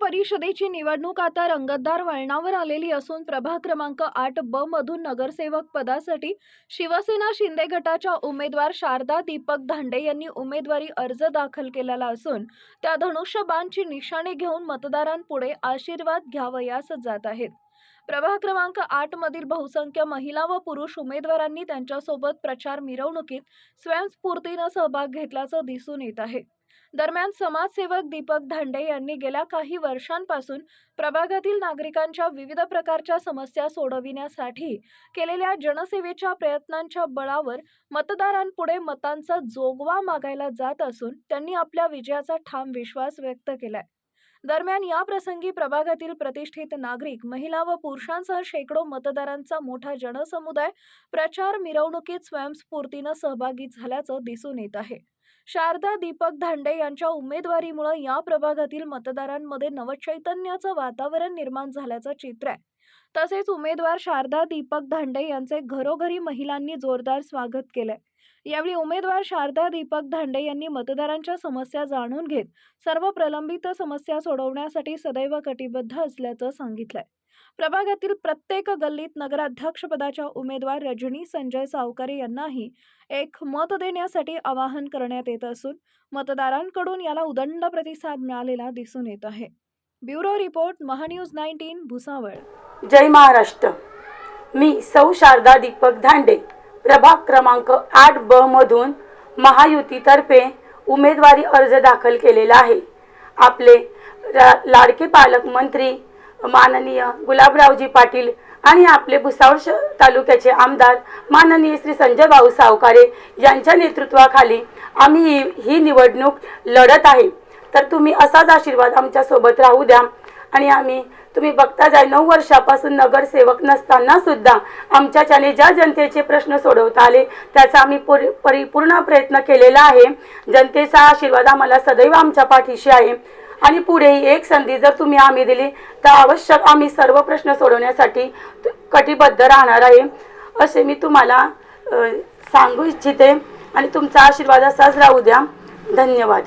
परिषदेची निवडणूक आता रंगतदार वळणावर आलेली असून प्रभाग क्रमांक आठ ब मधून नगरसेवक पदासाठी शिवसेना शिंदे गटाच्या उमेदवार शारदा दीपक धांडे यांनी उमेदवारी अर्ज दाखल केलेला असून त्या धनुष्यबाणची निशाणे घेऊन मतदारांपुढे आशीर्वाद घ्यावयास जात आहेत. प्रभाग क्रमांक आठ मधील बहुसंख्य महिला व पुरुष उमेदवारांनी त्यांच्यासोबत प्रचार मिरवणुकीत स्वयंस्फूर्तीनं सहभाग घेतल्याचं दिसून येत आहे. दरम्यान समाजसेवक दीपक धांडे यांनी गेल्या काही वर्षांपासून प्रभागातील नागरिकांच्या विविध प्रकारच्या समस्या सोडविण्यासाठी केलेल्या जनसेवेच्या प्रयत्नांच्या बळावर मतदारांपुढे मतांचा जोगवा मागायला जात असून त्यांनी आपल्या विजयाचा ठाम विश्वास व्यक्त केलाय. दरम्यान या प्रसंगी प्रभागातील प्रतिष्ठित नागरिक महिला व पुरुषांसह शेकडो मतदारांचा मोठा जनसमुदाय प्रचार मिरवणुकीत स्वयंस्फूर्तीनं सहभागी झाल्याचं दिसून येत आहे. शारदा दीपक धांडे यांच्या उमेदवारीमुळे या प्रभागातील मतदारांमध्ये नवचैतन्याचं वातावरण निर्माण झाल्याचं चित्र आहे. तसेच उमेदवार शारदा दीपक धांडे यांचे घरोघरी महिलांनी जोरदार स्वागत केलंय. यावेळी उमेदवार शारदा दीपक धांडे यांनी मतदारांच्या समस्या जाणून घेत सर्व प्रलंबित समस्या सोडवण्यासाठी सदैव कटिबद्ध असल्याचं सांगितलंय. प्रभागातील प्रत्येक गल्लीत नगराध्यक्षपदाच्या उमेदवार रजनी संजय सावकारे यांनाही एक मत देण्यासाठी आवाहन करण्यात येत असून मतदारांकडून याला उदंड प्रतिसाद मिळालेला दिसून येत आहे. Bureau report Maha news nineteen Bhusawal. जय महाराष्ट्र. मी सौ शारदा दीपक धांडे. प्रभाग क्रमांक आठ ब मधून महायुतीतर्फे उमेदवारी अर्ज दाखल केलेला आहे. आपले लाडके पालकमंत्री माननीय गुलाबरावजी पाटील आणि आपले भुसावळ श- तालुक्याचे आमदार माननीय श्री संजय भाऊ सावकारे यांच्या नेतृत्वाखाली आम्ही ही ही निवडणूक लढत आहे. तर तुम्ही असाच आशीर्वाद आमच्यासोबत राहू द्या. आणि आम्ही तुम्ही बघता जाय नऊ वर्षापासून नगरसेवक नसताना सुद्धा आमच्याच्याने ज्या जनतेचे प्रश्न सोडवता आले त्याचा आम्ही पुरी परिपूर्ण प्रयत्न केलेला आहे. जनतेचा आशीर्वाद आम्हाला सदैव आमच्या पाठीशी आहे. आणि पुढेही एक संधी जर तुम्ही आम्ही दिली तर आवश्यक आम्ही सर्व प्रश्न सोडवण्यासाठी कटिबद्ध राहणार आहे. असे मी तुम्हाला सांगू इच्छिते. आणि तुमचा आशीर्वाद असाच राहू द्या. धन्यवाद.